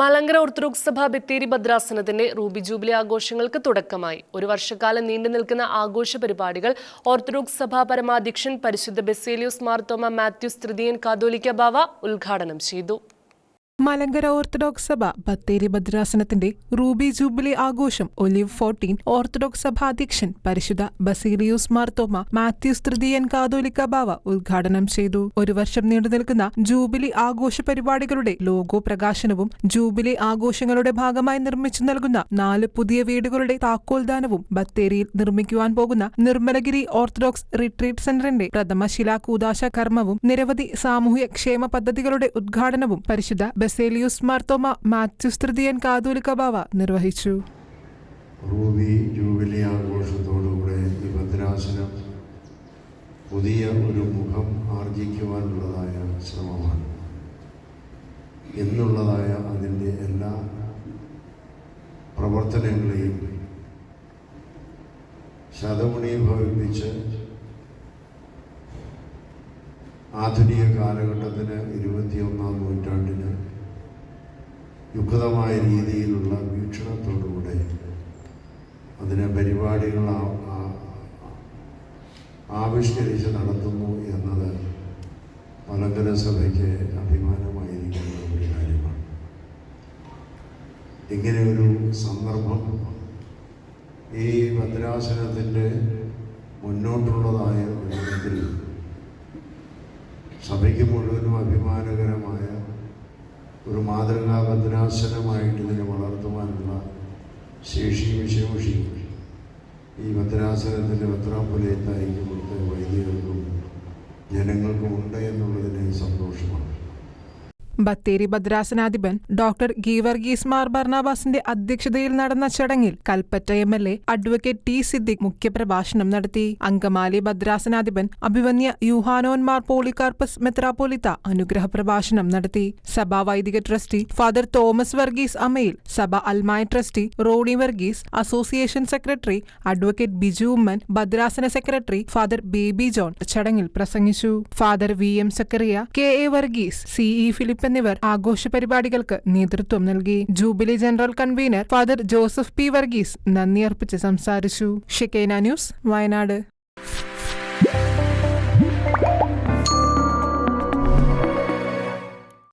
Malankara orthodox സഭ ബത്തേരി ഭദ്രാസനത്തിന്റെ ruby jubilee ആഘോഷങ്ങൾക്ക് തുടക്കമായി. ഒരു വർഷക്കാലം നീണ്ടു നിൽക്കുന്ന ആഘോഷ പരിപാടികൾ ഓർത്തഡോക്സ് സഭ പരമാധ്യക്ഷൻ പരിശുദ്ധ ബെസേലിയോസ് മാർത്തോമ മാത്യൂസ് തൃതീയൻ കാതോലിക്ക ബാവ ഉദ്ഘാടനം ചെയ്തു. മലങ്കര ഓർത്തഡോക്സ് സഭ ബത്തേരി ഭദ്രാസനത്തിന്റെ റൂബി ജൂബിലി ആഘോഷം ഒലിവ് ഫോർട്ടീൻ ഓർത്തഡോക്സ് സഭാധ്യക്ഷൻ പരിശുദ്ധ ബസീലിയൂസ് മാർത്തോമ മാത്യൂസ് തൃതീയൻ കാതോലിക്ക ബാവ ഉദ്ഘാടനം ചെയ്തു. ഒരു വർഷം നീണ്ടുനിൽക്കുന്ന ജൂബിലി ആഘോഷ പരിപാടികളുടെ ലോഗോ പ്രകാശനവും ജൂബിലി ആഘോഷങ്ങളുടെ ഭാഗമായി നിർമ്മിച്ചു നൽകുന്ന നാല് പുതിയ വീടുകളുടെ താക്കോൽദാനവും ബത്തേരിയിൽ നിർമ്മിക്കുവാൻ പോകുന്ന നിർമ്മലഗിരി ഓർത്തഡോക്സ് റിട്രീറ്റ് സെന്ററിന്റെ പ്രഥമ ശിലാകൂദാശ കർമ്മവും നിരവധി സാമൂഹ്യ ക്ഷേമ പദ്ധതികളുടെ ഉദ്ഘാടനവും പരിശുദ്ധ ബസേലിയൂസ് മാർത്തോമ മാത്യുസ് തൃതീയൻ കാതോലിക്ക ബാവ നിർവഹിച്ചു. റൂബി ജൂബിലി ആഘോഷത്തോടുകൂടെ ഈ ഭദ്രാസനം പുതിയ ഒരു മുഖം ആർജിക്കുവാനുള്ളതായ ശ്രമമാണ്. എന്നുള്ളതായ അതിന്റെ എല്ലാ പ്രവർത്തനങ്ങളെയും ശതഗുണീഭവിപ്പിച്ച് ആധുനിക കാലഘട്ടത്തിന് ഇരുപത്തിയൊന്നാം നൂറ്റാണ്ടിന് യുക്തമായ രീതിയിലുള്ള വീക്ഷണത്തോടുകൂടെ അതിനെ പരിപാടികൾ ആവിഷ്കരിച്ച് നടത്തുന്നു എന്നത് മലങ്കര സഭയ്ക്ക് അഭിമാനമായിരിക്കുന്ന ഒരു കാര്യമാണ്. ഇങ്ങനെ ഒരു സന്ദർഭം ഈ ഭദ്രാസനത്തിന്റെ മുന്നോട്ടുള്ളതായ ഒരു സഭയ്ക്ക് മുഴുവനും അഭിമാനകരമായ ഒരു മാതൃകാ ഭദ്രാസനമായിട്ട് ഇതിനെ വളർത്തുവാനുള്ള ശേഷിയും വിശേഷിയും ഈ മദ്രാസനത്തിന്റെ ഭദ്രാമ്പുലയത്തായിരിക്കും ബത്തേരി ഭദ്രാസനാധിപൻ ഡോക്ടർ ഗീവർഗീസ് മാർ ബർണാബാസിന്റെ അധ്യക്ഷതയിൽ നടന്ന ചടങ്ങിൽ Kalpetta M L A advocate T Siddique മുഖ്യപ്രഭാഷണം നടത്തി. അങ്കമാലി ഭദ്രാസനാധിപൻ അഭിവന്യ യുഹാനോൻ മാർ പോളികാർപ്പസ് മെത്രാപോലിത്ത അനുഗ്രഹ പ്രഭാഷണം നടത്തി. സഭാ വൈദിക trustee father Thomas Varghese Amayil സഭ അൽമായ trustee Roni Varghese association secretary advocate Biju Oommen ഭദ്രാസന സെക്രട്ടറി ഫാദർ ബേബി ജോൺ ചടങ്ങിൽ പ്രസംഗിച്ചു. Father V M Zacharia K A Varghese CE E Philip എന്നിവർ ആഘോഷ പരിപാടികൾക്ക് നേതൃത്വം നൽകി. Jubilee general convener father Joseph P Varghese നന്ദി അർപ്പിച്ച് സംസാരിച്ചു. ഷിക്കേന ന്യൂസ് വയനാട്.